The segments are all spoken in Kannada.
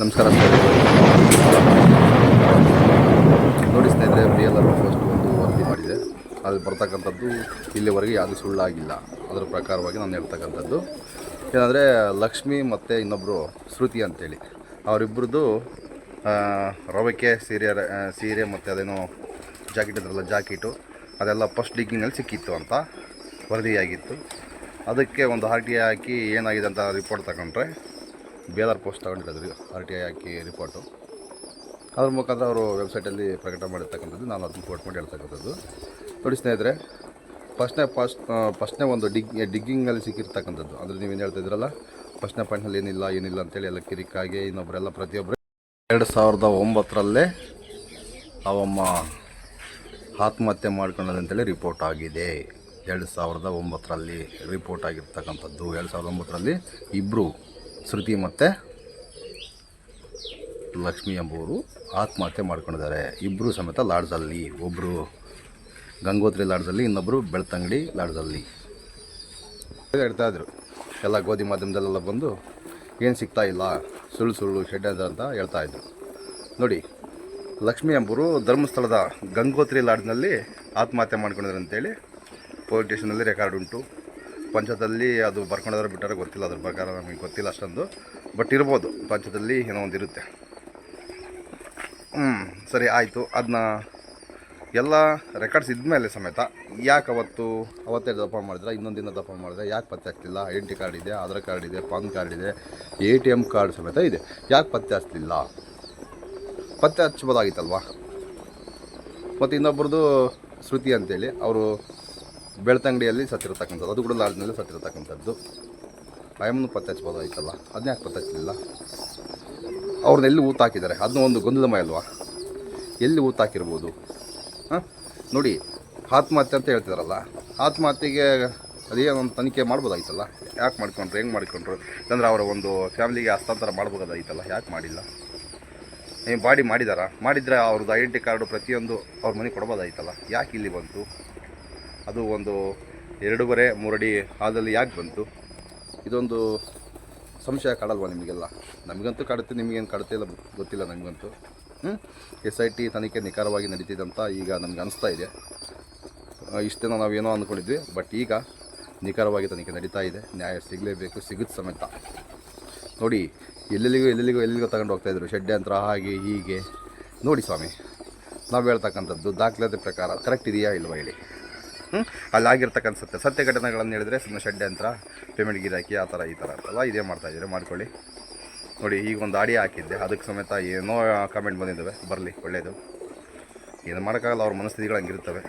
ನಮಸ್ಕಾರ ನೋಡಿ ಸ್ನೇಹಿತರೆ ಬಿ ಎಲ್ ಆರ್ ಫಸ್ಟ್ ಒಂದು ವರದಿ ಮಾಡಿದೆ. ಅದು ಬರ್ತಕ್ಕಂಥದ್ದು ಇಲ್ಲಿವರೆಗೆ ಯಾವುದು ಸುಳ್ಳಾಗಿಲ್ಲ. ಅದರ ಪ್ರಕಾರವಾಗಿ ನಾನು ಹೇಳ್ತಕ್ಕಂಥದ್ದು. ಏನಂದರೆ, ಲಕ್ಷ್ಮಿ ಮತ್ತು ಇನ್ನೊಬ್ಬರು ಶ್ರುತಿ ಅಂತೇಳಿ. ಅವರಿಬ್ಬರದ್ದು ರವಕ್ಕೆ ಸೀರೆ ಸೀರೆ ಮತ್ತು ಅದೇನೋ ಜಾಕೆಟ್ ಇದ್ರಲ್ಲ, ಜಾಕೆಟು, ಅದೆಲ್ಲ ಫಸ್ಟ್ ಡಿಗ್ಗಿನಲ್ಲಿ ಸಿಕ್ಕಿತ್ತು ಅಂತ ವರದಿಯಾಗಿತ್ತು. ಅದಕ್ಕೆ ಒಂದು ಆರ್ ಟಿ ಹಾಕಿ ಏನಾಗಿದೆ ಅಂತ ರಿಪೋರ್ಟ್ ತಗೊಂಡ್ರೆ ಬೇಲಾರ್ ಪೋಸ್ಟ್ ತಗೊಂಡಿರೋದು ಆರ್ ಟಿ ಐ ಹಾಕಿ ರಿಪೋರ್ಟು ಅದ್ರ ಮುಖಾಂತರ ಅವರು ವೆಬ್ಸೈಟಲ್ಲಿ ಪ್ರಕಟ ಮಾಡಿರ್ತಕ್ಕಂಥದ್ದು, ನಾನು ಅದನ್ನು ಕೋಟ್ ಮಾಡಿ ಹೇಳ್ತಕ್ಕಂಥದ್ದು. ನೋಡಿ ಸ್ನೇಹಿತರೆ ಫಸ್ಟ್ನೇ ಫಸ್ಟ್ ಫಸ್ಟ್ನೇ ಒಂದು ಡಿಗ್ ಡಿಗ್ಗಿಂಗಲ್ಲಿ ಸಿಕ್ಕಿರ್ತಕ್ಕಂಥದ್ದು. ಅಂದರೆ ನೀವೇನು ಹೇಳ್ತಾ ಇದ್ರಲ್ಲ ಫಸ್ಟ್ನೇ ಪಾಯಿಂಟ್ನಲ್ಲಿ ಏನಿಲ್ಲ ಏನಿಲ್ಲ ಅಂತೇಳಿ ಎಲ್ಲ ಕಿರಿಕಾಗಿ ಇನ್ನೊಬ್ಬರೆಲ್ಲ ಪ್ರತಿಯೊಬ್ಬರು ಎರಡು ಸಾವಿರದ ಒಂಬತ್ತರಲ್ಲೇ ಅವಮ್ಮ ಆತ್ಮಹತ್ಯೆ ಮಾಡ್ಕೊಂಡದಂತೇಳಿ ರಿಪೋರ್ಟ್ ಆಗಿದೆ. ಎರಡು ಸಾವಿರದ ಒಂಬತ್ತರಲ್ಲಿ ರಿಪೋರ್ಟ್ ಆಗಿರ್ತಕ್ಕಂಥದ್ದು. ಎರಡು ಸಾವಿರದ ಒಂಬತ್ತರಲ್ಲಿ ಇಬ್ಬರು ಶ್ರುತಿ ಮತ್ತು ಲಕ್ಷ್ಮಿ ಎಂಬುವರು ಆತ್ಮಹತ್ಯೆ ಮಾಡ್ಕೊಂಡಿದ್ದಾರೆ. ಇಬ್ಬರು ಸಮೇತ ಲಾಡ್ಜಲ್ಲಿ ಒಬ್ಬರು ಗಂಗೋತ್ರಿ ಲಾಡ್ಜಲ್ಲಿ ಇನ್ನೊಬ್ಬರು ಬೆಳ್ತಂಗಡಿ ಲಾಡ್ಜಲ್ಲಿ. ಹೇಳ್ತಾಯಿದ್ರು ಎಲ್ಲ ಗೋಧಿ ಮಾಧ್ಯಮದಲ್ಲೆಲ್ಲ ಬಂದು ಏನು ಸಿಗ್ತಾ ಇಲ್ಲ, ಸುಳ್ಳು ಸುಳ್ಳು, ಶೆಡ್ ಅಂತ ಹೇಳ್ತಾಯಿದ್ರು ನೋಡಿ, ಲಕ್ಷ್ಮಿ ಎಂಬರು ಧರ್ಮಸ್ಥಳದ ಗಂಗೋತ್ರಿ ಲಾಡ್ಜ್ನಲ್ಲಿ ಆತ್ಮಹತ್ಯೆ ಮಾಡ್ಕೊಂಡಿದ್ರು ಅಂತೇಳಿ ಪೊಲೀಸ್ ಸ್ಟೇಷನಲ್ಲಿ ರೆಕಾರ್ಡ್ ಉಂಟು. ಪಂಚದಲ್ಲಿ ಅದು ಬರ್ಕೊಂಡಿದ್ರೆ ಬಿಟ್ಟರೆ ಗೊತ್ತಿಲ್ಲ, ಅದ್ರ ಪ್ರಕಾರ ನಮಗೆ ಗೊತ್ತಿಲ್ಲ ಅಷ್ಟೊಂದು. ಬಟ್ ಇರ್ಬೋದು, ಪಂಚದಲ್ಲಿ ಏನೋ ಒಂದು ಇರುತ್ತೆ ಹ್ಞೂ ಸರಿ, ಆಯಿತು. ಅದನ್ನ ಎಲ್ಲ ರೆಕಾರ್ಡ್ಸ್ ಇದ್ಮೇಲೆ ಸಮೇತ, ಯಾಕೆ ಅವತ್ತು, ಅವತ್ತೇ ದಪ್ಪ ಮಾಡಿದ್ರೆ, ಇನ್ನೊಂದು ದಿನ ದಪ್ಪ ಮಾಡಿದ್ರೆ, ಯಾಕೆ ಪತ್ತೆ ಆಗ್ತಿಲ್ಲ? ಐಡೆಂಟಿ ಕಾರ್ಡ್ ಇದೆ ಆಧಾರ್ ಕಾರ್ಡ್ ಇದೆ ಪಾನ್ ಕಾರ್ಡ್ ಇದೆ ಎ ಟಿ ಎಂ ಕಾರ್ಡ್ ಸಮೇತ ಇದೆ. ಯಾಕೆ ಪತ್ತೆ ಹಚ್ತಿಲ್ಲ ಪತ್ತೆ ಹಚ್ಬೋದಾಗಿತ್ತಲ್ವಾ ಮತ್ತು ಇನ್ನೊಬ್ರದ್ದು ಶ್ರುತಿ ಅಂತೇಳಿ, ಅವರು ಬೆಳ್ತಂಗಡಿಯಲ್ಲಿ ಸತ್ತಿರತಕ್ಕಂಥದ್ದು, ಅದು ಕೂಡ ಲಾಡ್ಜ್ನಲ್ಲಿ ಸತ್ತಿರತಕ್ಕಂಥದ್ದು. ಆಯಮ್ಮನ್ನು ಪತ್ತೆ ಆಯ್ತಲ್ಲ ಅದನ್ನ ಯಾಕೆ ಪತ್ತೆ ಹಚ್ಚಲಿಲ್ಲ ಅವ್ರನ್ನ ಎಲ್ಲಿ ಊತ ಹಾಕಿದ್ದಾರೆ? ಅದನ್ನ ಒಂದು ಗೊಂದಲಮಯ ಅಲ್ವಾ? ಎಲ್ಲಿ ಊತ ಹಾಕಿರ್ಬೋದು? ಹಾಂ? ನೋಡಿ, ಆತ್ಮಹತ್ಯೆ ಅಂತ ಹೇಳ್ತಿದಾರಲ್ಲ, ಆತ್ಮಹತ್ಯೆಗೆ ಅದೇನೋ ಒಂದು ತನಿಖೆ ಮಾಡ್ಬೋದಾಗಿತ್ತಲ್ಲ ಯಾಕೆ ಮಾಡ್ಕೊಂಡ್ರು, ಹೆಂಗೆ ಮಾಡ್ಕೊಂಡ್ರು? ಇಲ್ಲಾಂದ್ರೆ ಅವರ ಒಂದು ಫ್ಯಾಮಿಲಿಗೆ ಹಸ್ತಾಂತರ ಮಾಡ್ಬೋದಾಗಿತ್ತಲ್ಲ ಯಾಕೆ ಮಾಡಿಲ್ಲ? ಏನು ಬಾಡಿ ಮಾಡಿದಾರ? ಮಾಡಿದರೆ ಅವ್ರದ್ದು ಐಡೆಂಟಿ ಕಾರ್ಡು ಪ್ರತಿಯೊಂದು ಅವ್ರ ಮನೆ ಕೊಡ್ಬೋದಾಯ್ತಲ್ಲ? ಯಾಕೆ ಇಲ್ಲಿ ಬಂತು? ಅದು ಒಂದು ಎರಡೂವರೆ, ಮೂರಡಿ ಹಾಲಲ್ಲಿ ಯಾಕೆ ಬಂತು? ಇದೊಂದು ಸಂಶಯ ಕಾಡಲ್ವಾ ನಿಮಗೆಲ್ಲ? ನಮಗಂತೂ ಕಾಡುತ್ತೆ, ನಿಮಗೇನು ಕಾಡುತ್ತೆ ಇಲ್ಲ ಗೊತ್ತಿಲ್ಲ ನಮಗಂತೂ. ಎಸ್ ಐ ಟಿ ತನಿಖೆ ನಿಖರವಾಗಿ ನಡೀತಿದೆ ಅಂತ ಈಗ ನಮ್ಗೆ ಅನಿಸ್ತಾ ಇದೆ. ಇಷ್ಟೇನ ನಾವೇನೋ ಅಂದ್ಕೊಂಡಿದ್ವಿ, ಬಟ್ ಈಗ ನಿಖರವಾಗಿ ತನಿಖೆ ನಡೀತಾ ಇದೆ. ನ್ಯಾಯ ಸಿಗಲೇಬೇಕು ಸಿಗುತ್ತೆ ಸಮೇತ. ನೋಡಿ, ಎಲ್ಲೆಲ್ಲಿಗೂ ಎಲ್ಲೆಲ್ಲಿಗೂ, ಎಲ್ಲಿಗೋ ತಗೊಂಡು ಹೋಗ್ತಾಯಿದ್ರು ಷಡ್ಯಂತ್ರ ಹಾಗೆ ಹೀಗೆ. ನೋಡಿ ಸ್ವಾಮಿ, ನಾವು ಹೇಳ್ತಕ್ಕಂಥದ್ದು ದಾಖಲಾತಿ ಪ್ರಕಾರ ಕರೆಕ್ಟ್ ಇದೆಯಾ ಇಲ್ವಾ ಹೇಳಿ. ಅಲ್ಲಿ ಆಗಿರ್ತಕ್ಕಂಥ ಸತ್ಯ ಸತ್ಯ ಘಟನೆಗಳನ್ನು ಹೇಳಿದ್ರೆ ಸುಮ್ಮನೆ ಷಡ್ಯಂತ್ರ ಪೇಮೆಂಟ್ ಗಿರಾಕಿ, ಆ ಥರ ಈ ಥರ ಅಲ್ಲ ಇದೇ ಮಾಡ್ತಾಯಿದ್ದೀರಿ ಮಾಡ್ಕೊಳ್ಳಿ. ನೋಡಿ, ಈಗ ಒಂದು ಆಡಿ ಹಾಕಿದ್ದೆ, ಅದಕ್ಕೆ ಸಮೇತ ಏನೋ ಕಮೆಂಟ್ ಬಂದಿದ್ದಾವೆ, ಬರಲಿ ಒಳ್ಳೆಯದು ಏನು ಮಾಡೋಕ್ಕಾಗಲ್ಲ, ಅವ್ರ ಮನಸ್ಥಿತಿಗಳು ಹಂಗಿರ್ತವೆ.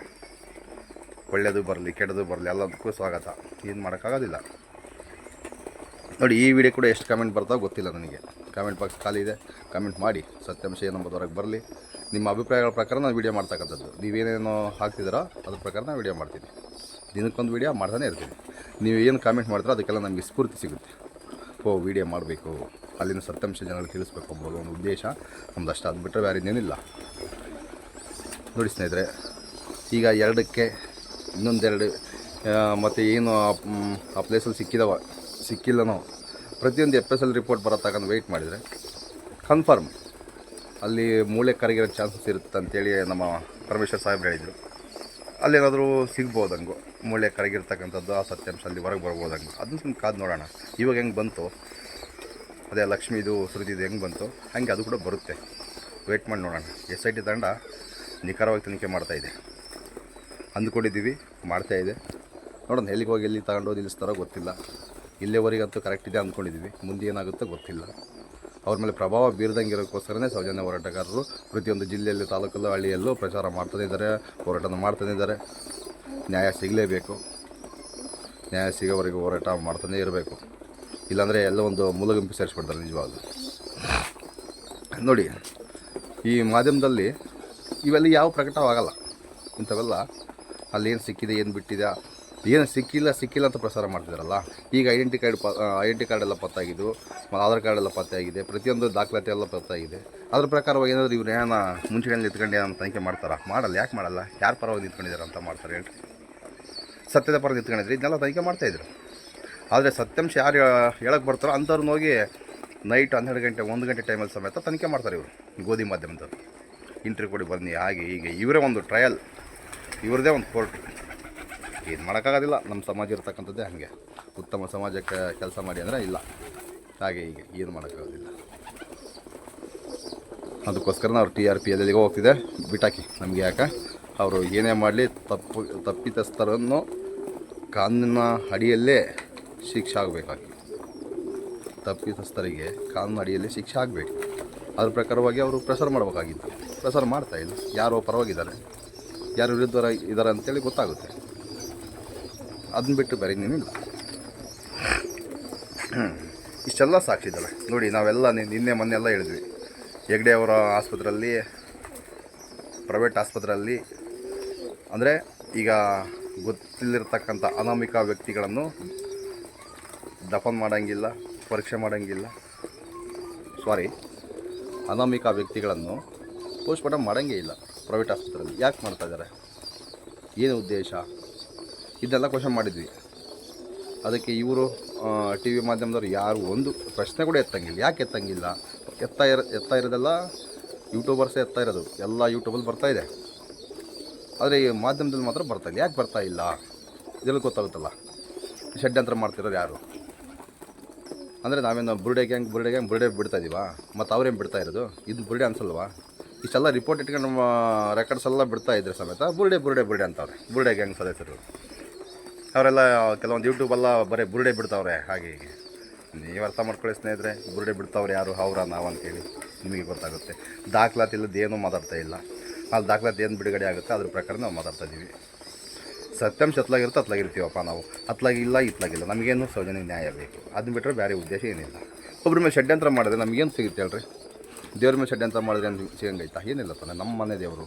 ಒಳ್ಳೆಯದು ಬರಲಿ, ಕೆಟ್ಟದು ಬರಲಿ, ಎಲ್ಲದಕ್ಕೂ ಸ್ವಾಗತ. ಏನು ಮಾಡೋಕ್ಕಾಗೋದಿಲ್ಲ. ನೋಡಿ, ಈ ವಿಡಿಯೋ ಕೂಡ ಎಷ್ಟು ಕಮೆಂಟ್ ಬರ್ತಾವೆ ಗೊತ್ತಿಲ್ಲ ನನಗೆ. ಕಮೆಂಟ್ ಬಾಕ್ಸ್ ಖಾಲಿ ಇದೆ. ಕಮೆಂಟ್ ಮಾಡಿ. ಸತ್ಯಾಂಶ ಏನಂಬುದು ಹೊರಗೆ ಬರಲಿ. ನಿಮ್ಮ ಅಭಿಪ್ರಾಯಗಳ ಪ್ರಕಾರ ನಾನು ವೀಡಿಯೋ ಮಾಡ್ತಕ್ಕಂಥದ್ದು. ನೀವೇನೇನೋ ಹಾಕ್ತಿದ್ದೀರೋ ಅದ್ರ ಪ್ರಕಾರ ನಾನು ವೀಡಿಯೋ ಮಾಡ್ತೀನಿ. ದಿನಕ್ಕೊಂದು ವೀಡಿಯೋ ಮಾಡ್ತಾನೆ ಇರ್ತೀನಿ. ನೀವು ಏನು ಕಾಮೆಂಟ್ ಮಾಡ್ತೀರೋ ಅದಕ್ಕೆಲ್ಲ ನಮಗೆ ಸ್ಫೂರ್ತಿ ಸಿಗುತ್ತೆ. ಓ ವೀಡಿಯೋ ಮಾಡಬೇಕು. ಅಲ್ಲಿನ ಸತ್ಯಾಂಶ ಜನಗಳಿಗೆ ತಿಳಿಸ್ಬೇಕು ಅಂಬೋದು ಒಂದು ಉದ್ದೇಶ ನಮ್ದು ಅಷ್ಟು. ಅದು ಬಿಟ್ಟರೆ ಬೇರೆ ಇನ್ನೇನಿಲ್ಲ. ನೋಡಿ ಸ್ನೇಹಿತರೆ, ಈಗ ಎರಡಕ್ಕೆ ಇನ್ನೊಂದೆರಡು ಮತ್ತು ಏನು ಆ- ಪ್ಲೇಸಲ್ಲಿ ಸಿಕ್ಕಿದವ ಸಿಕ್ಕಿಲ್ಲನೋ ಪ್ರತಿಯೊಂದು ಎಫ್ ಎಸ್ ಎಲ್ ರಿಪೋರ್ಟ್ ಬರೋ ತಗೊಂಡು ವೆಯ್ಟ್ ಮಾಡಿದರೆ ಕನ್ಫರ್ಮ್ ಅಲ್ಲಿ ಮೂಳೆ ಕರಗಿರೋ ಚಾನ್ಸಸ್ ಇರುತ್ತೆ ಅಂತೇಳಿ ನಮ್ಮ ಪರಮೇಶ್ವರ್ ಸಾಹೇಬ್ರು ಹೇಳಿದರು. ಅಲ್ಲೇನಾದರೂ ಸಿಗ್ಬೋದು ಹಂಗು ಮೂಳೆ ಕರಗಿರ್ತಕ್ಕಂಥದ್ದು ಆ ಸತ್ಯಾಂಶ ಅಲ್ಲಿ ಹೊರಗೆ ಬರ್ಬೋದು ಹಂಗೆ ಅದನ್ನ ಸುಮ್ಮನೆ ಕಾದು ನೋಡೋಣ. ಇವಾಗ ಹೆಂಗೆ ಬಂತು? ಅದೇ ಲಕ್ಷ್ಮೀದು ಸುರಿದಿದ್ದು ಹೆಂಗೆ ಬಂತು? ಹಂಗೆ ಅದು ಕೂಡ ಬರುತ್ತೆ. ವೆಯ್ಟ್ ಮಾಡಿ ನೋಡೋಣ. ಎಸ್ ಐ ಟಿ ತಂಡ ನಿಖರವಾಗಿ ತನಿಖೆ ಮಾಡ್ತಾಯಿದೆ ಅಂದ್ಕೊಂಡಿದ್ದೀವಿ, ಮಾಡ್ತಾ ಇದೆ. ನೋಡೋಣ, ಎಲ್ಲಿಗೆ ಹೋಗಿ ಎಲ್ಲಿ ತಗೊಂಡೋಗಿ ನಿಲ್ಲಿಸ್ತಾರೋ ಗೊತ್ತಿಲ್ಲ. ಇಲ್ಲಿವರೆಗಂತೂ ಕರೆಕ್ಟ್ ಇದೆ ಅಂದ್ಕೊಂಡಿದ್ದೀವಿ. ಮುಂದೆ ಏನಾಗುತ್ತೋ ಗೊತ್ತಿಲ್ಲ. ಅವ್ರ ಮೇಲೆ ಪ್ರಭಾವ ಬೀರದಂಗೆ ಇರೋಕ್ಕೋಸ್ಕರನೇ ಸೌಜನ್ಯ ಹೋರಾಟಗಾರರು ಪ್ರತಿಯೊಂದು ಜಿಲ್ಲೆಯಲ್ಲಿ ತಾಲೂಕಲ್ಲೂ ಹಳ್ಳಿಯಲ್ಲೂ ಪ್ರಚಾರ ಮಾಡ್ತಾನೇ ಇದ್ದಾರೆ, ಹೋರಾಟನ ಮಾಡ್ತಾನೇ ಇದ್ದಾರೆ. ನ್ಯಾಯ ಸಿಗಲೇಬೇಕು. ನ್ಯಾಯ ಸಿಗೋವರೆಗೂ ಹೋರಾಟ ಮಾಡ್ತಾನೇ ಇರಬೇಕು. ಇಲ್ಲಾಂದರೆ ಎಲ್ಲ ಒಂದು ಮೂಲಗುಂಪು ಸೇರಿಸ್ಬಿಡ್ತಾರೆ ನಿಜವಾಗ್ಲೂ. ನೋಡಿ, ಈ ಮಾಧ್ಯಮದಲ್ಲಿ ಇವೆಲ್ಲ ಯಾವ ಪ್ರಕಟವಾಗಲ್ಲ. ಇಂಥವೆಲ್ಲ ಏನು ಸಿಕ್ಕಿದೆ, ಏನು ಬಿಟ್ಟಿದೆ ಏನು ಸಿಕ್ಕಿಲ್ಲ ಸಿಕ್ಕಿಲ್ಲ ಅಂತ ಪ್ರಸಾರ ಮಾಡ್ತಿದ್ದಾರಲ್ಲ ಈಗ ಐಡೆಂಟಿ ಕಾರ್ಡ್ ಪ ಐಡೆಂಟಿ ಕಾರ್ಡ್ ಎಲ್ಲ ಪತ್ತಾಗಿದ್ದು, ಮತ್ತು ಆಧಾರ್ ಕಾರ್ಡ್ ಎಲ್ಲ ಪತ್ತಾಗಿದೆ, ಪ್ರತಿಯೊಂದು ದಾಖಲಾತಿ ಎಲ್ಲ ಪತ್ತಾಗಿದೆ. ಅದ್ರ ಪ್ರಕಾರವಾಗಿ ಏನಾದರೂ ಇವ್ರು ಏನ ಮುಂಚೆಗಳಲ್ಲಿ ನಿಂತ್ಕೊಂಡು ಏನೋ ತನಿಖೆ ಮಾಡ್ತಾರಾ? ಮಾಡಲ್ಲ, ಯಾಕೆ ಮಾಡಲ್ಲ? ಯಾರು ಪರವಾಗಿ ನಿಂತ್ಕೊಂಡಿದ್ದಾರೆ ಅಂತ ಮಾಡ್ತಾರೆ, ಹೇಳ್ರಿ. ಸತ್ಯದ ಪರ ನಿಂತ್ಕೊಂಡಿದ್ರೆ, ಇದನ್ನೆಲ್ಲ ತನಿಖೆ ಮಾಡ್ತಾಯಿದ್ರು ಆದರೆ ಸತ್ಯಾಂಶ ಯಾರು ಹೇಳಕ್ಕೆ ಬರ್ತಾರೋ ಅಂಥವ್ರನ್ನ ಹೋಗಿ ನೈಟ್ ಹನ್ನೆರಡು ಗಂಟೆ, ಒಂದು ಗಂಟೆ ಟೈಮಲ್ಲಿ ಸಮೇತ ತನಿಖೆ ಮಾಡ್ತಾರೆ ಇವರು, ಗೋಧಿ ಮಾಧ್ಯಮದವರು. ಇಂಟ್ರಿ ಕೊಡಿ, ಬನ್ನಿ, ಹಾಗೆ, ಹೀಗೆ, ಇವರೇ ಒಂದು ಟ್ರಯಲ್ ಇವ್ರದ್ದೇ ಒಂದು ಕೋರ್ಟ್ ಏನು ಮಾಡೋಕ್ಕಾಗೋದಿಲ್ಲ. ನಮ್ಮ ಸಮಾಜ ಇರ್ತಕ್ಕಂಥದ್ದೇ ಹಾಗೆ. ಉತ್ತಮ ಸಮಾಜಕ್ಕೆ ಕೆಲಸ ಮಾಡಿ ಅಂದರೆ ಇಲ್ಲ. ಹಾಗೆ ಹೀಗೆ. ಏನು ಮಾಡೋಕ್ಕಾಗೋದಿಲ್ಲ. ಅದಕ್ಕೋಸ್ಕರ ನಾವು ಟಿ ಆರ್ ಪಿ ಎಲ್ಲಿಗೆ ಹೋಗ್ತಿದೆ. ಬಿಟಾಕಿ ನಮಗೆ ಯಾಕೆ? ಅವರು ಏನೇ ಮಾಡಲಿ ತಪ್ಪು, ತಪ್ಪಿತಸ್ಥರನ್ನು ಕಾನೂನಿನ ಅಡಿಯಲ್ಲೇ ಶಿಕ್ಷೆ ಆಗಬೇಕಾಗಿ. ತಪ್ಪಿತಸ್ಥರಿಗೆ ಕಾನೂನು ಅಡಿಯಲ್ಲಿ ಶಿಕ್ಷೆ ಆಗಬೇಕು. ಅದ್ರ ಪ್ರಕಾರವಾಗಿ ಅವರು ಪ್ರಸಾರ ಮಾಡಬೇಕಾಗಿತ್ತು. ಪ್ರಸಾರ ಮಾಡ್ತಾ ಇಲ್ಲ. ಯಾರೋ ಪರವಾಗಿದ್ದಾರೆ. ಯಾರು ವಿರುದ್ಧ ಇದ್ದಾರೆ ಅಂತೇಳಿ ಗೊತ್ತಾಗುತ್ತೆ. ಅದನ್ನ ಬಿಟ್ಟು ಬೇರೆ ಇನ್ನೇನಿಲ್ಲ ಇಷ್ಟೆಲ್ಲ ಸಾಕ್ಷಿ ಇದ್ದಾವೆ ನೋಡಿ, ನಾವೆಲ್ಲ ನಿನ್ನೆ ಮೊನ್ನೆ ಎಲ್ಲ ಹೇಳಿದ್ವಿ. ಹೆಗ್ಡೆ ಅವರ ಆಸ್ಪತ್ರೆಯಲ್ಲಿ, ಪ್ರೈವೇಟ್ ಆಸ್ಪತ್ರೆಯಲ್ಲಿ, ಅಂದರೆ ಈಗ ಗೊತ್ತಿಲ್ಲಿರ್ತಕ್ಕಂಥ ಅನಾಮಿಕ ವ್ಯಕ್ತಿಗಳನ್ನು ದಫನ್ ಮಾಡೋಂಗಿಲ್ಲ, ಪರೀಕ್ಷೆ ಮಾಡೋಂಗಿಲ್ಲ. ಸಾರಿ ಅನಾಮಿಕ ವ್ಯಕ್ತಿಗಳನ್ನು ಪೋಸ್ಟ್ಮಾರ್ಟಮ್ ಮಾಡೋಂಗೇ ಇಲ್ಲ ಪ್ರೈವೇಟ್ ಆಸ್ಪತ್ರೆಯಲ್ಲಿ. ಯಾಕೆ ಮಾಡ್ತಾ ಇದ್ದಾರೆ? ಏನು ಉದ್ದೇಶ? ಇದೆಲ್ಲ ಕ್ವಶನ್ ಮಾಡಿದ್ವಿ. ಅದಕ್ಕೆ ಇವರು ಟಿ ವಿ ಮಾಧ್ಯಮದವ್ರು ಯಾರು ಒಂದು ಪ್ರಶ್ನೆ ಕೂಡ ಎತ್ತಂಗಿಲ್ಲ. ಯಾಕೆ ಎತ್ತಂಗಿಲ್ಲ? ಎತ್ತ ಇರ, ಎತ್ತಾ ಇರೋದೆಲ್ಲ ಯೂಟ್ಯೂಬರ್ಸೇ ಎತ್ತಾ ಇರೋದು. ಎಲ್ಲ ಯೂಟ್ಯೂಬಲ್ಲಿ ಬರ್ತಾ ಇದೆ. ಆದರೆ ಈ ಮಾಧ್ಯಮದಲ್ಲಿ ಮಾತ್ರ ಬರ್ತಾ ಇಲ್ಲ. ಯಾಕೆ ಬರ್ತಾ ಇಲ್ಲ? ಇದೆಲ್ಲ ಗೊತ್ತಾಗುತ್ತಲ್ಲ. ಷಡ್ಯಂತ್ರ ಮಾಡ್ತಿರೋರು ಯಾರು? ಅಂದರೆ ನಾವೇನು ಬುರುಡೆ ಗ್ಯಾಂಗ್ ಬುರುಡೆ ಗ್ಯಾಂಗ್ ಬುರುಡೆ ಬಿಡ್ತಾ ಇದೀವಾ? ಮತ್ತು ಅವ್ರೇನು ಬಿಡ್ತಾ ಇರೋದು? ಇದು ಬುರುಡೆ ಅನ್ಸಲ್ವಾ? ಇಷ್ಟೆಲ್ಲ ರಿಪೋರ್ಟ್ ಇಟ್ಕೊಂಡು ನಮ್ಮ ರೆಕಾರ್ಡ್ಸ್ ಎಲ್ಲ ಬಿಡ್ತಾ ಇದ್ರೆ ಸಮೇತ ಬುರುಡೆ ಬುರುಡೆ ಬುರುಡೆ ಅಂತವ್ರೆ. ಬುರುಡೆ ಗ್ಯಾಂಗ್ ಸದಸ್ಯರು. ಅವರೆಲ್ಲ, ಕೆಲವೊಂದು ಯೂಟ್ಯೂಬೆಲ್ಲ ಬರೀ ಬುರುಡೆ ಬಿಡ್ತಾವ್ರೆ, ಹಾಗೆ ಹೀಗೆ. ನೀವು ಅರ್ಥ ಮಾಡ್ಕೊಳ್ಳಿ ಸ್ನೇಹಿತರೆ, ಬುರುಡೆ ಬಿಡ್ತಾವ್ರೆ ಯಾರು, ಅವ್ರ ನಾವು ಅಂತೇಳಿ ನಿಮಗೆ ಗೊತ್ತಾಗುತ್ತೆ. ದಾಖಲಾತಿ ಇಲ್ಲದ ಏನೂ ಮಾತಾಡ್ತಾ ಇಲ್ಲ. ಅಲ್ಲಿ ದಾಖಲಾತಿ ಏನು ಬಿಡುಗಡೆ ಆಗುತ್ತೆ, ಅದ್ರ ಪ್ರಕಾರ ನಾವು ಮಾತಾಡ್ತಾ ಇದ್ದೀವಿ ಸತ್ಯಾಂಶ ಹತ್ಲಾಗಿರುತ್ತೆ ಹತ್ಲಾಗಿರ್ತೀವಪ್ಪ ನಾವು. ಹತ್ಲಾಗಿಲ್ಲ ಇತ್ಲಾಗಿಲ್ಲ, ನಮಗೇನು ಸೌಜನ್ಯ ನ್ಯಾಯ ಬೇಕು. ಅದನ್ನ ಬಿಟ್ಟರೆ ಬೇರೆ ಉದ್ದೇಶ ಏನಿಲ್ಲ. ಒಬ್ಬರ ಮೇಲೆ ಷಡ್ಯಂತ್ರ ಮಾಡಿದ್ರೆ ನಮಗೇನು ಸಿಗುತ್ತೆ ಹೇಳ್ರಿ? ದೇವ್ರ ಮೇಲೆ ಷಡ್ಯಂತ್ರ ಮಾಡಿದ್ರೆ ಏನು ಸಿಗಂಗೈತಾ ಏನಿಲ್ಲ ತಾನೆ ನಮ್ಮ ಮನೆ ದೇವರು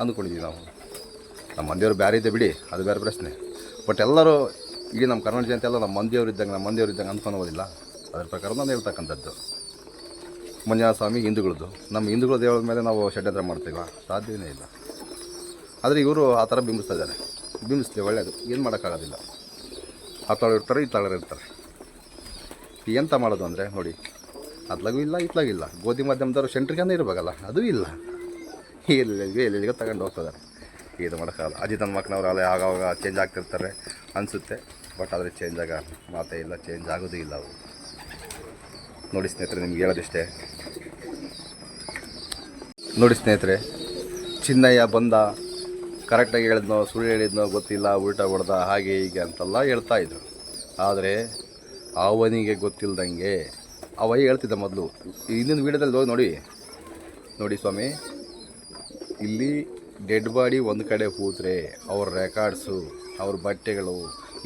ಅಂದ್ಕೊಂಡಿದ್ದೀವಿ ನಾವು. ನಮ್ಮ ಮನೆಯವರು ಬೇರೆ ಇದೆ ಬಿಡಿ, ಅದು ಬೇರೆ ಪ್ರಶ್ನೆ. ಬಟ್ ಎಲ್ಲರೂ ಈಗ ನಮ್ಮ ಕರ್ನಾಟಕ ಜನತೆ ಎಲ್ಲ ನಮ್ಮ ಮಂದಿಯವ್ರು ಇದ್ದಂಗೆ, ನಮ್ಮ ಮಂದಿಯವ್ರು ಇದ್ದಂಗೆ ಅಂದ್ಕೊಳೋದಿಲ್ಲ ಅದ್ರ ಪ್ರಕಾರ ನಾನು ಹೇಳ್ತಕ್ಕಂಥದ್ದು. ಮಂಜುನಾಥ ಸ್ವಾಮಿ ಹಿಂದೂಗಳದ್ದು. ನಮ್ಮ ಹಿಂದೂಗಳ ದೇವರ ಮೇಲೆ ನಾವು ಷಡ್ಯಂತ್ರ ಮಾಡ್ತೀವ? ಸಾಧ್ಯವೇ ಇಲ್ಲ. ಆದರೆ ಇವರು ಆ ಥರ ಬಿಂಬಿಸ್ತಾ ಇದ್ದಾರೆ. ಬಿಂಬಿಸ್ತೀವಿ ಒಳ್ಳೆಯದು ಏನು ಮಾಡೋಕ್ಕಾಗೋದಿಲ್ಲ. ಆ ತಳ ಇರ್ತಾರೆ ಈ ಇರ್ತಾರೆ. ಎಂತ ಮಾಡೋದು ಅಂದರೆ, ನೋಡಿ ಅತ್ಲಾಗೂ ಇಲ್ಲ ಇತ್ಲಾಗಿಲ್ಲ ಗೋಧಿ ಮಾಧ್ಯಮದವರು ಸೆಂಟ್ರಿಗಂದೇ ಇರಬೇಕಲ್ಲ, ಅದು ಇಲ್ಲ. ಎಲ್ಲೆಲ್ಲಿಗೆ ಎಲ್ಲೆಲ್ಲಿಗೆ ತಗೊಂಡು ಹೋಗ್ತಿದ್ದಾರೆ ಇದು ಮಾಡೋಕ್ಕಾಗಲ್ಲ. ಅಜಿತ್ ನನ್ನ ಮಕ್ಕಳವ್ರು ಅಲ್ಲೇ ಆಗಾವಾಗ ಚೇಂಜ್ ಆಗ್ತಿರ್ತಾರೆ ಅನಿಸುತ್ತೆ. ಬಟ್ ಆದರೆ ಚೇಂಜ್ ಆಗ ಮಾತೇ ಇಲ್ಲ ಚೇಂಜ್ ಆಗೋದು ಇಲ್ಲ ಅವು ನೋಡಿ ಸ್ನೇಹಿತರೆ, ನಿಮ್ಗೆ ಹೇಳೋದಿಷ್ಟೇ. ನೋಡಿ ಸ್ನೇಹಿತರೆ, ಚಿನ್ನಯ್ಯ ಬಂದ ಕರೆಕ್ಟಾಗಿ ಹೇಳಿದ್ನೋ, ಸುಳ್ಳು ಹೇಳಿದ್ನೋ ಗೊತ್ತಿಲ್ಲ, ಉಲ್ಟಾ ಹೊಡೆದ ಹಾಗೆ ಹೀಗೆ ಅಂತೆಲ್ಲ ಹೇಳ್ತಾ ಇದ್ರು. ಆದರೆ ಅವನಿಗೆ ಗೊತ್ತಿಲ್ಲದಂಗೆ ಅವ ಹೇಳ್ತಿದ್ದ ಮೊದಲು. ಇನ್ನೊಂದು ವೀಡಿಯೋದಲ್ಲಿ ಹೋಗಿ ನೋಡಿ ನೋಡಿ ಸ್ವಾಮಿ. ಇಲ್ಲಿ ಡೆಡ್ ಬಾಡಿ ಒಂದು ಕಡೆ ಹೂತ್ರೆ, ಅವ್ರ ರೆಕಾರ್ಡ್ಸು ಅವ್ರ ಬಟ್ಟೆಗಳು,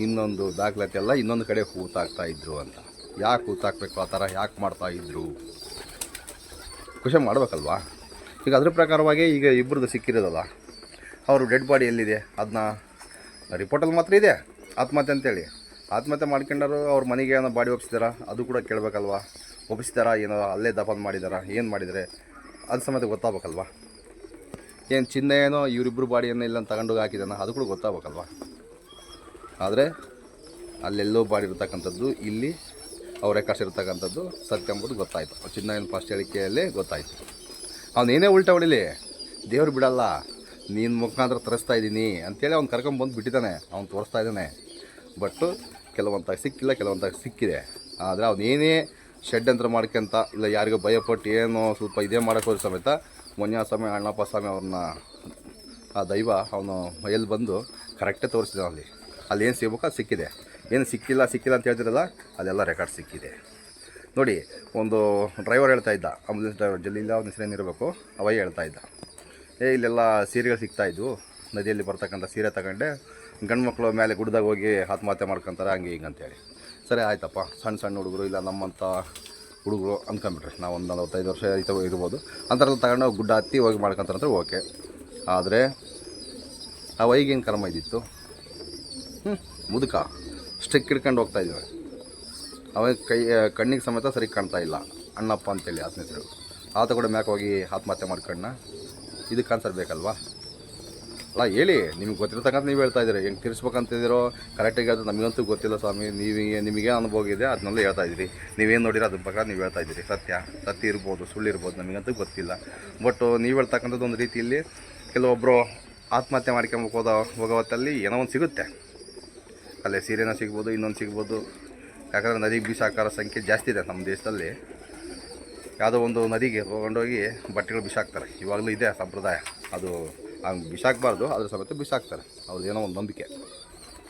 ಇನ್ನೊಂದು ದಾಖಲಾತಿ ಎಲ್ಲ ಇನ್ನೊಂದು ಕಡೆ ಹೂತಾಕ್ತಾ ಇದ್ರು ಅಂತ. ಯಾಕೆ ಹೂತಾಕ್ಬೇಕು ಆ ಥರ? ಯಾಕೆ ಮಾಡ್ತಾ ಇದ್ರು? ಖುಷಿ ಮಾಡಬೇಕಲ್ವಾ? ಈಗ ಅದ್ರ ಪ್ರಕಾರವಾಗಿ ಈಗ ಇಬ್ಬರದ್ದು ಸಿಕ್ಕಿರೋದಲ್ಲ, ಅವರು ಡೆಡ್ ಬಾಡಿ ಎಲ್ಲಿದೆ? ಅದನ್ನ ರಿಪೋರ್ಟಲ್ಲಿ ಮಾತ್ರ ಇದೆ? ಆತ್ಮಹತ್ಯೆ ಅಂತೇಳಿ. ಆತ್ಮಹತ್ಯೆ ಮಾಡ್ಕೊಂಡಾರು ಅವ್ರ ಮನೆಗೆ ಏನೋ ಬಾಡಿ ಒಪ್ಪಿಸಿದಾರ ಅದು ಕೂಡ ಕೇಳಬೇಕಲ್ವಾ? ಒಪ್ಪಿಸ್ತಾರಾ ಏನೋ ಅಲ್ಲೇ ದಫನ್ ಮಾಡಿದಾರ? ಏನು ಮಾಡಿದರೆ? ಅದು ಸಮೇತ ಗೊತ್ತಾಗಬೇಕಲ್ವಾ? ಏನು ಚಿನ್ನ ಏನೋ ಇವರಿಬ್ಬರು ಬಾಡಿಯನ್ನು ಇಲ್ಲ ತಗೊಂಡು ಹಾಕಿದ್ದಾನ ಅದು ಕೂಡ ಗೊತ್ತಾಗಬೇಕಲ್ವ? ಆದರೆ ಅಲ್ಲೆಲ್ಲೋ ಬಾಡಿ ಇರ್ತಕ್ಕಂಥದ್ದು, ಇಲ್ಲಿ ಅವ್ರ ರೆಕಾರ್ಡ್ಸ್ ಇರ್ತಕ್ಕಂಥದ್ದು ಸತ್ಯ ಎಂಬುದು ಗೊತ್ತಾಯಿತು ಚಿನ್ನ ಏನು ಫಸ್ಟ್ ಹೇಳಿಕೆಯಲ್ಲೇ ಗೊತ್ತಾಯಿತು. ಅವನೇನೇ ಉಲ್ಟಾ ಹೊಡಿಲಿ, ದೇವ್ರು ಬಿಡಲ್ಲ, ನೀನು ಮುಖಾಂತರ ತರಿಸ್ತಾ ಇದ್ದೀನಿ ಅಂತೇಳಿ ಅವ್ನು ಕರ್ಕೊಂಬಂದು ಬಿಟ್ಟಿದ್ದಾನೆ ಅವ್ನು ತೋರಿಸ್ತಾ ಇದ್ದಾನೆ ಬಟ್ಟು ಕೆಲವೊಂದಾಗ ಸಿಕ್ಕಿಲ್ಲ ಕೆಲವೊಂದಾಗ ಸಿಕ್ಕಿದೆ. ಆದರೆ ಅವನೇನೇ ಷಡ್ಯಂತ್ರ ಮಾಡ್ಕೊಂತ, ಇಲ್ಲ ಯಾರಿಗೂ ಭಯಪಟ್ಟು ಏನೋ ಸ್ವಲ್ಪ ಇದೇ ಮಾಡೋಕ್ಕೋದ್ರೆ ಸಮೇತ ಮೊನ್ನೆ ಸ್ವಾಮಿ ಅಣ್ಣಪ್ಪ ಸ್ವಾಮಿ ಅವ್ರನ್ನ, ಆ ದೈವ ಅವನು ಮೈಯಲ್ಲಿ ಬಂದು ಕರೆಕ್ಟೇ ತೋರಿಸಿದ ಅಲ್ಲಿ. ಅಲ್ಲಿ ಏನು ಸಿಗ್ಬೇಕು ಅದು ಸಿಕ್ಕಿದೆ. ಏನು ಸಿಕ್ಕಿಲ್ಲ ಸಿಕ್ಕಿಲ್ಲ ಅಂತ ಹೇಳ್ತಿರಲ್ಲ ಅಲ್ಲೆಲ್ಲ ರೆಕಾರ್ಡ್ ಸಿಕ್ಕಿದೆ. ನೋಡಿ, ಒಂದು ಡ್ರೈವರ್ ಹೇಳ್ತಾ ಇದ್ದ. ಆಂಬುಲೆನ್ಸ್ ಡ್ರೈವರ್ ಜಲ್ಲಿಲ್ಲ ಅವ್ನ ಹೆಸರೇನು ಇರಬೇಕು? ಅವೈ ಹೇಳ್ತಾ ಇದ್ದ. ಏ, ಇಲ್ಲೆಲ್ಲ ಸೀರೆಗಳು ಸಿಗ್ತಾ ಇದ್ವು. ನದಿಯಲ್ಲಿ ಬರ್ತಕ್ಕಂಥ ಸೀರೆ ತಗೊಂಡೆ. ಗಂಡು ಮಕ್ಕಳು ಮೇಲೆ ಗುಡ್ದಾಗ ಹೋಗಿ ಆತ್ಮಹತ್ಯೆ ಮಾಡ್ಕೊತಾರೆ, ಹಂಗೆ ಹಿಂಗೆ ಅಂತೇಳಿ. ಸರಿ, ಆಯ್ತಪ್ಪ. ಸಣ್ಣ ಸಣ್ಣ ಹುಡುಗರು, ಇಲ್ಲ ನಮ್ಮಂಥ ಹುಡುಗರು ಅಂದ್ಕೊಂಬಿಟ್ರೆ ನಾವು ಒಂದು ನಲವತ್ತೈದು ವರ್ಷ ಐತ ಇರ್ಬೋದು. ಅಂಥದ್ದು ತಗೊಂಡು ಗುಡ್ಡ ಹತ್ತಿ ಹೋಗಿ ಮಾಡ್ಕೊಂತಾರಂದ್ರೆ ಓಕೆ. ಆದರೆ ಆ ವೈಗೇನು ಕರ್ಮ ಇದ್ದಿತ್ತು ಹ್ಞೂ ಮುದುಕ. ಸ್ಟಿಕ್ ಹಿಡ್ಕೊಂಡು ಹೋಗ್ತಾ ಇದ್ದಾವೆ ಅವಾಗ ಕೈ ಕಣ್ಣಿಗೆ ಸಮೇತ ಸರಿ ಕಾಣ್ತಾ ಇಲ್ಲ. ಅಣ್ಣಪ್ಪ ಅಂತೇಳಿ ಆತನ ಹೆಸರು ಆತ ಕೂಡ ಮ್ಯಾಕ್ ಹೋಗಿ ಆತ್ಮಹತ್ಯೆ ಮಾಡ್ಕೊಂಡ ಇದಕ್ಕೆ ಆನ್ಸರ್ ಬೇಕಲ್ವಾ? ಅಲ್ಲ, ಹೇಳಿ, ನಿಮ್ಗೆ ಗೊತ್ತಿರತಕ್ಕಂಥ ನೀವು ಹೇಳ್ತಾ ಇದ್ದೀರಿ. ಹೆಂಗೆ ತಿರ್ಸ್ಬೇಕಂತಿದ್ದೀರೋ? ಕರೆಕ್ಟಾಗಿ ಅದು ನಮಗಂತೂ ಗೊತ್ತಿಲ್ಲ ಸ್ವಾಮಿ. ನೀವು, ನಿಮಗೆ ಅನುಭವ ಇದೆ, ಅದನ್ನೆಲ್ಲ ಹೇಳ್ತಾ ಇದ್ದೀರಿ. ನೀವೇನು ನೋಡಿರೋ ಅದ್ರ ಪ್ರಕಾರ ನೀವು ಹೇಳ್ತಾ ಇದ್ದೀರಿ. ಸತ್ಯ. ಸತ್ಯ ಇರ್ಬೋದು, ಸುಳ್ಳು ಇರ್ಬೋದು, ನಮಗಂತೂ ಗೊತ್ತಿಲ್ಲ. ಬಟ್ ನೀವು ಹೇಳ್ತಕ್ಕಂಥದ್ದು ಒಂದು ರೀತಿಯಲ್ಲಿ ಕೆಲವೊಬ್ಬರು ಆತ್ಮಹತ್ಯೆ ಮಾಡ್ಕೊಂಬೇಕು ಹೋದ ಹೋಗೋ ಹೊತ್ತಲ್ಲಿ ಏನೋ ಒಂದು ಸಿಗುತ್ತೆ. ಅಲ್ಲೇ ಸೀರೆನ ಸಿಗ್ಬೋದು, ಇನ್ನೊಂದು ಸಿಗ್ಬೋದು. ಯಾಕಂದರೆ ನದಿಗೆ ಬಿಸಾಕಾರ ಸಂಖ್ಯೆ ಜಾಸ್ತಿ ಇದೆ ನಮ್ಮ ದೇಶದಲ್ಲಿ. ಯಾವುದೋ ಒಂದು ನದಿಗೆ ಹೋಗೊಂಡೋಗಿ ಬಟ್ಟೆಗಳು ಬಿಸಾಕ್ತಾರೆ ಇವಾಗಲೂ ಇದೆ ಸಂಪ್ರದಾಯ. ಅದು ಹಂಗೆ ಬಿಸಾಕಬಾರ್ದು, ಅದ್ರ ಸಮೇತ ಬಿಸಾಕ್ತಾರೆ. ಅವ್ರದ್ದು ಏನೋ ಒಂದು ನಂಬಿಕೆ.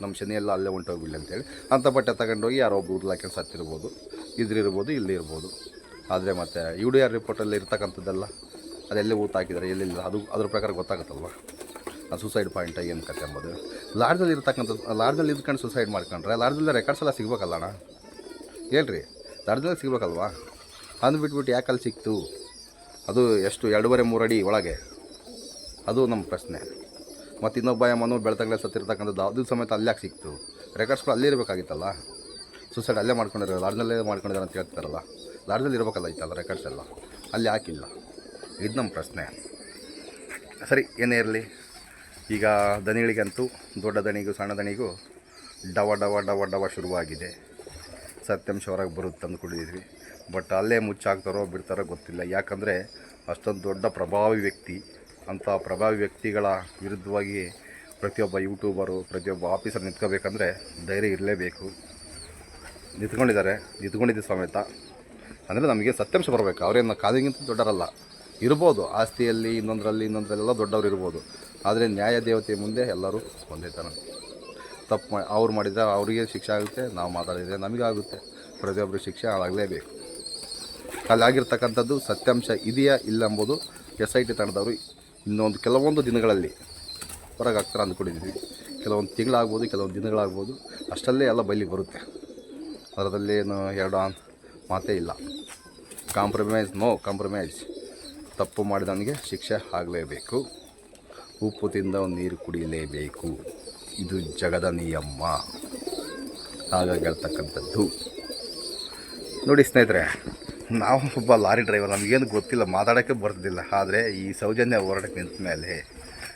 ನಮ್ಮ ಶನಿ ಎಲ್ಲ ಅಲ್ಲೇ ಹೊಂಟೋಗ್ಬಿಡ್ಲಿ ಅಂತೇಳಿ. ಅಂಥ ಬಟ್ಟೆ ತಗೊಂಡೋಗಿ ಯಾರೋ ಒಬ್ಬರು ಉರ್ಲಾಕೊಂಡು ಸತ್ತಿರ್ಬೋದು ಇದ್ರಿರ್ಬೋದು ಇಲ್ಲಿ ಇರ್ಬೋದು. ಆದರೆ ಮತ್ತು ಯು ಡಿ ಆರ್ ರಿಪೋರ್ಟಲ್ಲಿ ಇರ್ತಕ್ಕಂಥದ್ದೆಲ್ಲ, ಅದೆಲ್ಲೇ ಊತ ಹಾಕಿದ್ದಾರೆ ಎಲ್ಲಿಲ್ಲ ಅದು ಅದ್ರ ಪ್ರಕಾರ ಗೊತ್ತಾಗುತ್ತಲ್ವ? ಸುಸೈಡ್ ಪಾಯಿಂಟ್ ಏನು ಕತೆ ಅಂಬೋದು? ಲಾಡ್ಜಲ್ಲಿ ಇರ್ತಕ್ಕಂಥದ್ದು ಲಾಡ್ಜಲ್ಲಿ ಇದ್ಕೊಂಡು ಸುಸೈಡ್ ಮಾಡ್ಕೊಂಡ್ರೆ ಲಾಡ್ಜಲ್ಲಿ ರೆಕಾರ್ಡ್ಸ್ ಎಲ್ಲ ಸಿಗಬೇಕಲ್ಲ ಅಣ್ಣ? ಹೇಳ್ರಿ ಲಾಡ್ಜಲ್ಲಿ ಸಿಗ್ಬೇಕಲ್ವಾ? ಅಂದ್ಬಿಟ್ಬಿಟ್ಟು ಯಾಕಲ್ಲಿ ಸಿಕ್ತು? ಅದು ಎಷ್ಟು, ಎರಡೂವರೆ ಮೂರು ಅಡಿ ಒಳಗೆ. ಅದು ನಮ್ಮ ಪ್ರಶ್ನೆ. ಮತ್ತು ಇನ್ನೊಬ್ಬ ಯಮನು ಬೆಳ್ತಂಗ್ಲೆ ಸತ್ತಿರ್ತಕ್ಕಂಥದ್ದು ಅದು ಸಮೇತ ಅಲ್ಲಿ ಸಿಕ್ತು. ರೆಕಾರ್ಡ್ಸ್ಗಳು ಅಲ್ಲೇ ಇರಬೇಕಾಗಿತ್ತಲ್ಲ? ಸುಸೈಡ್ ಅಲ್ಲೇ ಮಾಡ್ಕೊಂಡಿರೋ ಲಾಡ್ನಲ್ಲೇ ಮಾಡ್ಕೊಂಡಿದ್ದಾರೆ ಅಂತ ಹೇಳ್ತಾರಲ್ಲ ಲಾಡ್ಜಲ್ಲಿ ಇರಬೇಕಲ್ಲ ಇತ್ತಲ್ಲ ರೆಕಾರ್ಡ್ಸ್ ಎಲ್ಲ? ಅಲ್ಲಿ ಹಾಕಿಲ್ಲ. ಇದು ನಮ್ಮ ಪ್ರಶ್ನೆ. ಸರಿ, ಏನೇ ಇರಲಿ. ಈಗ ದನಿಗಳಿಗಂತೂ, ದೊಡ್ಡ ದಣಿಗೂ ಸಣ್ಣ ದಣಿಗೂ ಡವ ಡವ ಡವ ಡವ ಶುರುವಾಗಿದೆ. ಸತ್ಯಾಂಶ ಹೊರಗೆ ಬರುತ್ತೆ ತಂದು ಕುಡಿದಿದ್ವಿ. ಬಟ್ ಅಲ್ಲೇ ಮುಚ್ಚಾಕ್ತಾರೋ ಬಿಡ್ತಾರೋ ಗೊತ್ತಿಲ್ಲ. ಯಾಕಂದರೆ ಅಷ್ಟೊಂದು ದೊಡ್ಡ ಪ್ರಭಾವಿ ವ್ಯಕ್ತಿ ಅಂಥ ಪ್ರಭಾವಿ ವ್ಯಕ್ತಿಗಳ ವಿರುದ್ಧವಾಗಿ ಪ್ರತಿಯೊಬ್ಬ ಯೂಟ್ಯೂಬರು, ಪ್ರತಿಯೊಬ್ಬ ಆಫೀಸರ್ ನಿಂತ್ಕೋಬೇಕಂದ್ರೆ ಧೈರ್ಯ ಇರಲೇಬೇಕು. ನಿಂತ್ಕೊಂಡಿದ್ದಾರೆ. ನಿಂತ್ಕೊಂಡಿದ್ದೆ ಸಮೇತ. ಅಂದರೆ ನಮಗೆ ಸತ್ಯಾಂಶ ಬರಬೇಕು. ಅವರೇನು ಕಾದಿಗಿಂತ ದೊಡ್ಡರಲ್ಲ ಇರ್ಬೋದು. ಆಸ್ತಿಯಲ್ಲಿ, ಇನ್ನೊಂದರಲ್ಲಿ, ಇನ್ನೊಂದರಲ್ಲೆಲ್ಲ ದೊಡ್ಡವರು ಇರ್ಬೋದು. ಆದರೆ ನ್ಯಾಯ ದೇವತೆ ಮುಂದೆ ಎಲ್ಲರೂ ಒಂದೇ ಥರ. ತಪ್ಪು ಅವ್ರು ಮಾಡಿದರೆ ಅವರಿಗೆ ಶಿಕ್ಷೆ ಆಗುತ್ತೆ, ನಾವು ಮಾತಾಡಿದರೆ ನಮಗಾಗುತ್ತೆ ಪ್ರತಿಯೊಬ್ಬರು ಶಿಕ್ಷೆ ಆಗಲೇಬೇಕು ಅಲ್ಲಿ ಆಗಿರ್ತಕ್ಕಂಥದ್ದು ಸತ್ಯಾಂಶ ಇದೆಯಾ ಇಲ್ಲ ಎಂಬುದು ಎಸ್ ಐ ಟಿ ತಂಡದವರು ಇನ್ನೊಂದು ಕೆಲವೊಂದು ದಿನಗಳಲ್ಲಿ ಹೊರಗೆ ಹಾಕ್ತಾರೆ ಅಂದ್ಕೊಂಡಿದ್ದೀವಿ. ಕೆಲವೊಂದು ತಿಂಗಳಾಗ್ಬೋದು, ಕೆಲವೊಂದು ದಿನಗಳಾಗ್ಬೋದು ಅಷ್ಟಲ್ಲೇ ಎಲ್ಲ ಬಯಲಿಗೆ ಬರುತ್ತೆ. ಏನು ಎರಡು ಮಾತೇ ಇಲ್ಲ. ಕಾಂಪ್ರಮೈಸ್ ನೋ ಕಾಂಪ್ರಮೈಸ್ ತಪ್ಪು ಮಾಡಿದವನಿಗೆ ಶಿಕ್ಷೆ ಆಗಲೇಬೇಕು. ಉಪ್ಪು ತಿಂದ ನೀರು ಕುಡಿಯಲೇಬೇಕು. ಇದು ಜಗದ ನಿಯಮ. ಹಾಗಾಗಿ ಹೇಳ್ತಕ್ಕಂಥದ್ದು. ನೋಡಿ ಸ್ನೇಹಿತರೆ ನಾವು ಒಬ್ಬ ಲಾರಿ ಡ್ರೈವರ್, ನಮಗೇನು ಗೊತ್ತಿಲ್ಲ ಮಾತಾಡೋಕ್ಕೆ ಬರ್ತಿದ್ದಿಲ್ಲ ಆದರೆ ಈ ಸೌಜನ್ಯ ಹೋರಾಟಕ್ಕೆ ನಿಂತ ಮೇಲೆ,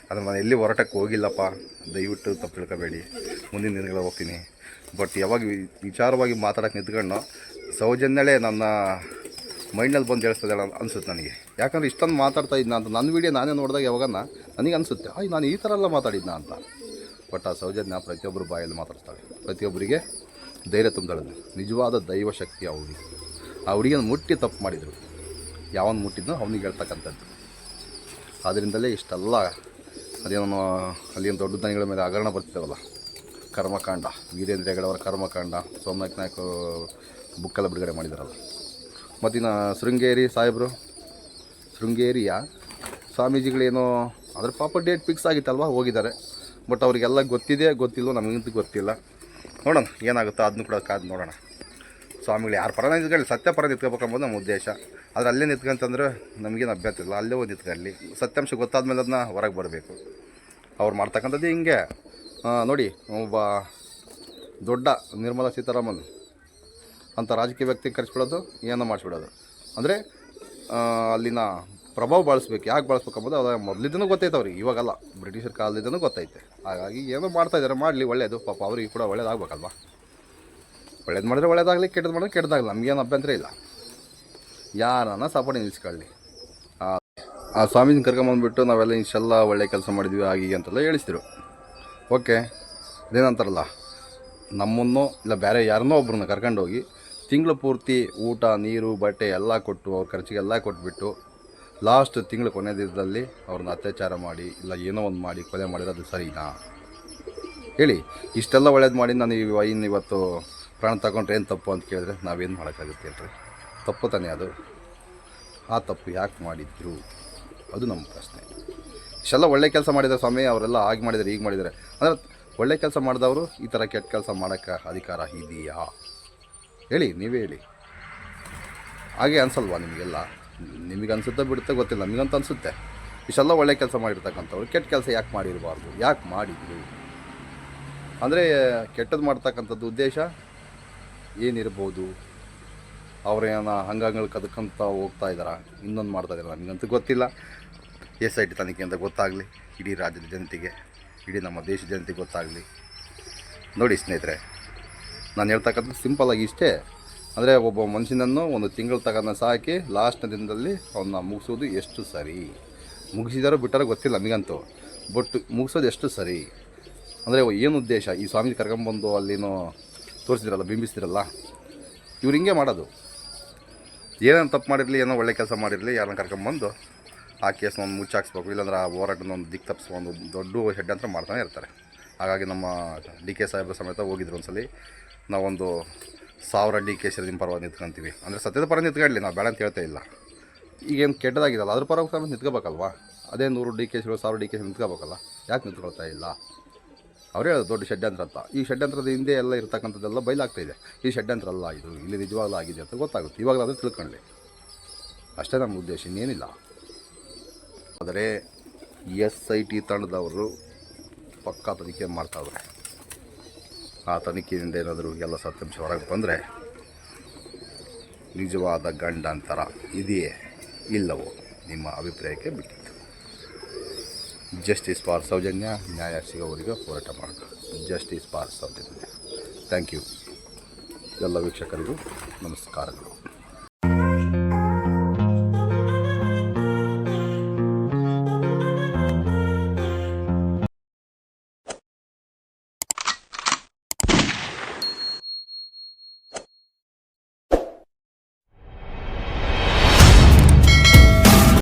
ಅದು ನಾನು ಎಲ್ಲಿ ಹೋರಾಟಕ್ಕೆ ಹೋಗಿಲ್ಲಪ್ಪ, ದಯವಿಟ್ಟು ತಪ್ಪು ತಿಳ್ಕೊಬೇಡಿ ಮುಂದಿನ ದಿನಗಳ ಹೋಗ್ತೀನಿ. ಬಟ್ ಯಾವಾಗ ವಿಚಾರವಾಗಿ ಮಾತಾಡೋಕ್ಕೆ ನಿಂತ್ಕೊಂಡು ಸೌಜನ್ಯಳೇ ನನ್ನ ಮೈಂಡಲ್ಲಿ ಬಂದು ಹೇಳ್ತದೆ ಅನಿಸುತ್ತೆ ನನಗೆ. ಯಾಕಂದರೆ ಇಷ್ಟೊಂದು ಮಾತಾಡ್ತಾ ಇದ್ನ ಅಂತ, ನನ್ನ ವೀಡಿಯೋ ನಾನೇ ನೋಡಿದಾಗ ಯಾವಾಗನ ನನಗೆ ಅನಿಸುತ್ತೆ, ಆಯ್, ನಾನು ಈ ಥರ ಎಲ್ಲ ಮಾತಾಡಿದ್ನ ಅಂತ. ಬಟ್ ಆ ಸೌಜನ್ಯ ಪ್ರತಿಯೊಬ್ಬರು ಬಾಯಲ್ಲಿ ಮಾತಾಡ್ತಾಳೆ. ಪ್ರತಿಯೊಬ್ಬರಿಗೆ ಧೈರ್ಯ ತುಂಬ್ತಾಳೆ. ನಿಜವಾದ ದೈವ ಶಕ್ತಿ ಹುಡುಗಿ ಆ ಹುಡುಗಿಯನ್ನು ಮುಟ್ಟಿ ತಪ್ಪು ಮಾಡಿದರು. ಯಾವನು ಮುಟ್ಟಿದ್ನೋ ಅವನಿಗೆ ಹೇಳ್ತಕ್ಕಂಥದ್ದು. ಆದ್ದರಿಂದಲೇ ಇಷ್ಟೆಲ್ಲ ಅದೇನೋ ಅಲ್ಲಿ ಒಂದು ದೊಡ್ಡ ದನಿಗಳ ಮೇಲೆ ಹಗರಣ ಬರ್ತಿದ್ದಾವಲ್ಲ ಕರ್ಮಕಾಂಡ ವೀರೇಂದ್ರ ಹೆಗಡವರ ಕರ್ಮಕಾಂಡ, ಸೋಮನಾಥ್ ನಾಯ್ಕ ಬುಕ್ಕೆಲ್ಲ ಬಿಡುಗಡೆ ಮಾಡಿದಾರಲ್ಲ. ಮತ್ತಿನ್ನು ಶೃಂಗೇರಿ ಸಾಹೇಬರು, ಶೃಂಗೇರಿಯ ಸ್ವಾಮೀಜಿಗಳೇನೋ ಅದ್ರ ಪಾಪ ಡೇಟ್ ಫಿಕ್ಸ್ ಆಗಿತ್ತಲ್ವ, ಹೋಗಿದ್ದಾರೆ. ಬಟ್ ಅವರಿಗೆಲ್ಲ ಗೊತ್ತಿದೆ ಗೊತ್ತಿಲ್ಲವೋ ನಮಗಂತೂ ಗೊತ್ತಿಲ್ಲ. ನೋಡೋಣ, ಏನಾಗುತ್ತೋ ಅದನ್ನು ಕೂಡ ಕಾದು ನೋಡೋಣ. ಸ್ವಾಮಿಗಳು, ಯಾರು ಪರ ನಿಂತ್ಕೊಳ್ಳಿ ಸತ್ಯ ಪರ ನಿಂತ್ಕೋಬೇಕಂಬೋದು ನಮ್ಮ ಉದ್ದೇಶ. ಆದರೆ ಅಲ್ಲೇ ನಿಂತ್ಕೊಂತಂದ್ರೆ ನಮಗೇನು ಅಭ್ಯರ್ಥಿ ಇಲ್ಲ. ಅಲ್ಲೇ ಹೋಗಿ ನಿಂತ್ಕೊಳ್ಳಿ ಸತ್ಯಾಂಶ ಗೊತ್ತಾದ್ಮೇಲೆ ಅದನ್ನ ಹೊರಗೆ ಬರಬೇಕು. ಅವ್ರು ಮಾಡ್ತಕ್ಕಂಥದ್ದು ಹಿಂಗೆ. ನೋಡಿ, ಒಬ್ಬ ದೊಡ್ಡ ನಿರ್ಮಲಾ ಸೀತಾರಾಮನ್ ಅಂತ ರಾಜಕೀಯ ವ್ಯಕ್ತಿ ಕರೆಸ್ಬಿಡೋದು ಏನೋ ಮಾಡಿಸ್ಬಿಡೋದು. ಅಂದರೆ ಅಲ್ಲಿನ ಪ್ರಭಾವ ಬಳಸ್ಬೇಕು. ಯಾಕೆ ಬಳಸ್ಬೇಕು ಅಂಬೋದು ಅದು ಮೊದಲಿದ್ದನೂ ಗೊತ್ತೈತೆ ಅವ್ರಿಗೆ, ಇವಾಗಲ್ಲ. ಬ್ರಿಟಿಷರ ಕಾಲದಿಂದನೂ ಗೊತ್ತೈತೆ. ಹಾಗಾಗಿ ಏನೋ ಮಾಡ್ತಾ ಇದ್ದಾರೆ, ಮಾಡಲಿ ಒಳ್ಳೆಯದು ಪಾಪ ಅವ್ರಿಗೆ ಕೂಡ ಒಳ್ಳೇದಾಗಬೇಕಲ್ವ? ಒಳ್ಳೇದು ಮಾಡಿದ್ರೆ ಒಳ್ಳೇದಾಗಲಿ ಕೆಟ್ಟದ್ದು ಮಾಡಿದ್ರೆ ಕೆಟ್ಟದಾಗಲಿ, ನಮಗೇನು ಅಭ್ಯಂತರ ಇಲ್ಲ. ಯಾರನ್ನ ಸಪೋರ್ಟ್ ನಿಲ್ಲಿಸ್ಕೊಳ್ಳಿ. ಆ ಸ್ವಾಮೀಜಿನ ಕರ್ಕೊಂಬಂದ್ಬಿಟ್ಟು ನಾವೆಲ್ಲ ಇಷ್ಟೆಲ್ಲ ಒಳ್ಳೆ ಕೆಲಸ ಮಾಡಿದ್ವಿ, ಹಾಗೆ ಅಂತೆಲ್ಲ ಹೇಳಿಸ್ತಿರು. ಓಕೆ ಅದೇನಂತಾರಲ್ಲ ನಮ್ಮನ್ನು ಇಲ್ಲ ಬೇರೆ ಯಾರನ್ನೋ ಒಬ್ಬರನ್ನ ಕರ್ಕೊಂಡೋಗಿ ತಿಂಗಳು ಪೂರ್ತಿ ಊಟ, ನೀರು, ಬಟ್ಟೆ ಎಲ್ಲ ಕೊಟ್ಟು ಅವ್ರ ಖರ್ಚಿಗೆಲ್ಲ ಕೊಟ್ಬಿಟ್ಟು ಲಾಸ್ಟ್ ತಿಂಗಳು ಕೊನೆ ದಿನದಲ್ಲಿ ಅವ್ರನ್ನ ಅತ್ಯಾಚಾರ ಮಾಡಿ, ಇಲ್ಲ ಏನೋ ಒಂದು ಮಾಡಿ, ಕೊಲೆ ಮಾಡಿರೋದು ಸರಿನಾ? ಹೇಳಿ, ಇಷ್ಟೆಲ್ಲ ಒಳ್ಳೇದು ಮಾಡಿ ನಾನು ಇವ ಇನ್ನು ಇವತ್ತು ಪ್ರಾಣ ತಗೊಂಡ್ರೆ ಏನು ತಪ್ಪು ಅಂತ ಕೇಳಿದ್ರೆ ನಾವೇನು ಮಾಡೋಕ್ಕಾಗುತ್ತೆ ಹೇಳ್ರಿ ತಪ್ಪು ತಾನೇ ಅದು. ಆ ತಪ್ಪು ಯಾಕೆ ಮಾಡಿದ್ರು? ಅದು ನಮ್ಮ ಪ್ರಶ್ನೆ. ಇಷ್ಟೆಲ್ಲ ಒಳ್ಳೆ ಕೆಲಸ ಮಾಡಿದ್ದಾರೆ ಸ್ವಾಮಿ, ಅವರೆಲ್ಲ ಆಗಿ ಮಾಡಿದ್ದಾರೆ ಈಗ ಮಾಡಿದ್ದಾರೆ ಅಂದರೆ ಒಳ್ಳೆ ಕೆಲಸ ಮಾಡಿದವರು ಈ ಥರ ಕೆಟ್ಟ ಕೆಲಸ ಮಾಡೋಕ್ಕೆ ಅಧಿಕಾರ ಇದೆಯಾ? ಹೇಳಿ, ನೀವೇ ಹೇಳಿ. ಹಾಗೆ ಅನ್ಸಲ್ವಾ ನಿಮಗೆಲ್ಲ? ನಿಮಗೆ ಅನ್ಸುತ್ತೆ ಬಿಡುತ್ತೆ ಗೊತ್ತಿಲ್ಲ, ನಮಗಂತ ಅನಿಸುತ್ತೆ. ಇಷ್ಟೆಲ್ಲ ಒಳ್ಳೆ ಕೆಲಸ ಮಾಡಿರ್ತಕ್ಕಂಥವ್ರು, ಕೆಟ್ಟ ಕೆಲಸ ಯಾಕೆ ಮಾಡಿರಬಾರ್ದು? ಯಾಕೆ ಮಾಡಿದ್ರು? ಅಂದರೆ ಕೆಟ್ಟದ್ದು ಮಾಡ್ತಕ್ಕಂಥದ್ದು ಉದ್ದೇಶ ಏನಿರ್ಬೋದು? ಅವರೇನ ಹಂಗಂಗಳು ಕದಕಂತ ಹೋಗ್ತಾ ಇದ್ದಾರಾ? ಇನ್ನೊಂದು ಮಾಡ್ತಾ ಇದ್ದಾರೆ? ನನಗಂತೂ ಗೊತ್ತಿಲ್ಲ. ಎಸ್ ಐ ಟಿ ತನಿಖೆ ಅಂತ ಗೊತ್ತಾಗಲಿ. ಇಡೀ ರಾಜ್ಯದ ಜನತೆಗೆ, ಇಡೀ ನಮ್ಮ ದೇಶದ ಜನತೆಗೆ ಗೊತ್ತಾಗಲಿ. ನೋಡಿ ಸ್ನೇಹಿತರೆ, ನಾನು ಹೇಳ್ತಕ್ಕಂಥ ಸಿಂಪಲ್ಲಾಗಿ ಇಷ್ಟೇ. ಅಂದರೆ ಒಬ್ಬ ಮನುಷ್ಯನನ್ನು ಒಂದು ತಿಂಗಳು ತಗೊಂಡು ಸಾಕಿ ಲಾಸ್ಟ್ನ ದಿನದಲ್ಲಿ ಅವನ್ನ ಮುಗಿಸೋದು ಎಷ್ಟು ಸರಿ? ಮುಗಿಸಿದಾರೋ ಬಿಟ್ಟಾರೋ ಗೊತ್ತಿಲ್ಲ ನಮಗಂತೂ ಬಟ್ ಮುಗಿಸೋದು ಎಷ್ಟು ಸರಿ? ಅಂದರೆ ಏನು ಉದ್ದೇಶ? ಈ ಸ್ವಾಮಿ ಕರ್ಕೊಂಬಂದು ಅಲ್ಲಿನೋ ತೋರಿಸಿದ್ರಲ್ಲ, ಬಿಂಬಿಸ್ತಿರಲ್ಲ? ಇವ್ರು ಹಿಂಗೆ ಮಾಡೋದು. ಏನೇನು ತಪ್ಪು ಮಾಡಿರಲಿ, ಏನೋ ಒಳ್ಳೆ ಕೆಲಸ ಮಾಡಿರಲಿ, ಯಾರನ್ನ ಕರ್ಕೊಂಬಂದು ಆ ಕೇಸ್ನ ಒಂದು ಮುಚ್ಚಾಕ್ಸ್ಬೇಕು ಇಲ್ಲಾಂದ್ರೆ ಆ ಹೋರಾಟನ ಒಂದು ದಿಕ್ಕು ತಪ್ಪಿಸುವ ಒಂದು ದೊಡ್ಡ ಹೆಡ್ ಅಂತ ಮಾಡ್ತಾನೆ ಇರ್ತಾರೆ. ಹಾಗಾಗಿ ನಮ್ಮ ಡಿ ಕೆ ಸಾಹೇಬ್ರ ಸಮೇತ ಹೋಗಿದ್ರು ಒಂದ್ಸಲಿ. ನಾವೊಂದು ಸಾವಿರ ಡಿ ಕೆ ನಿಮ್ಮ ಪರವಾಗಿ ನಿಂತ್ಕೊಂತೀವಿ. ಅಂದರೆ ಸತ್ಯದ ಪರ ನಿಂತ್ಕೊಳ್ಳಿ ನಾವು ಬೇಡ ಅಂತ ಹೇಳ್ತಾ ಇಲ್ಲ. ಈಗೇನು ಕೆಟ್ಟದಾಗಿರಲ್ಲ ಅದ್ರ ಪರವಾಗಿ ಸಮೇತ ನಿಂತ್ಕೋಬೇಕಲ್ವಾ? ಅದೇ ನೂರು ಡಿ ಕೆ ಸಾವಿರ ಡಿ ಕೆ ನಿಂತ್ಕೋಬೇಕಲ್ಲ. ಯಾಕೆ ನಿಂತ್ಕೊಳ್ತಾ ಇಲ್ಲ? ಅವರೇ ದೊಡ್ಡ ಷಡ್ಯಂತ್ರ ಅಂತ. ಈ ಷಡ್ಯಂತ್ರದ ಹಿಂದೆ ಎಲ್ಲ ಇರತಕ್ಕಂಥದ್ದೆಲ್ಲ ಬಯಲಾಗ್ತಾ ಇದೆ. ಈ ಷಡ್ಯಂತ್ರ ಅಲ್ಲ ಇದು, ಇಲ್ಲಿ ನಿಜವಾಗ್ಲೂ ಆಗಿದೆ ಅಂತ ಗೊತ್ತಾಗುತ್ತೆ. ಇವಾಗಲಾದರೂ ತಿಳ್ಕೊಳ್ಳಿ ಅಷ್ಟೇ ನಮ್ಮ ಉದ್ದೇಶ, ಇನ್ನೇನಿಲ್ಲ. ಆದರೆ ಎಸ್ ಐ ಟಿ ತಂಡದವರು ಪಕ್ಕಾ ತನಿಖೆ ಮಾಡ್ತಾವ್ರೆ ಆ ತನಿಖೆಯಿಂದ ಏನಾದರೂ ಎಲ್ಲ ಸತ್ಯಾಂಶ ಹೊರಗೆ ಬಂದರೆ ನಿಜವಾದ ಗಂಡಾಂತರ ಇದೆಯೇ, ಇಲ್ಲವೋ ನಿಮ್ಮ ಅಭಿಪ್ರಾಯಕ್ಕೆ ಬಿಟ್ಟಿತ್ತು. ಜಸ್ಟಿಸ್ ಫಾರ್ ಸೌಜನ್ಯ ನ್ಯಾಯ ಸಿಗೋವರಿಗೆ ಹೋರಾಟ ಮಾಡೋಣ. Justice for Soujanya thank you. ಎಲ್ಲ ವೀಕ್ಷಕರಿಗೂ ನಮಸ್ಕಾರಗಳು.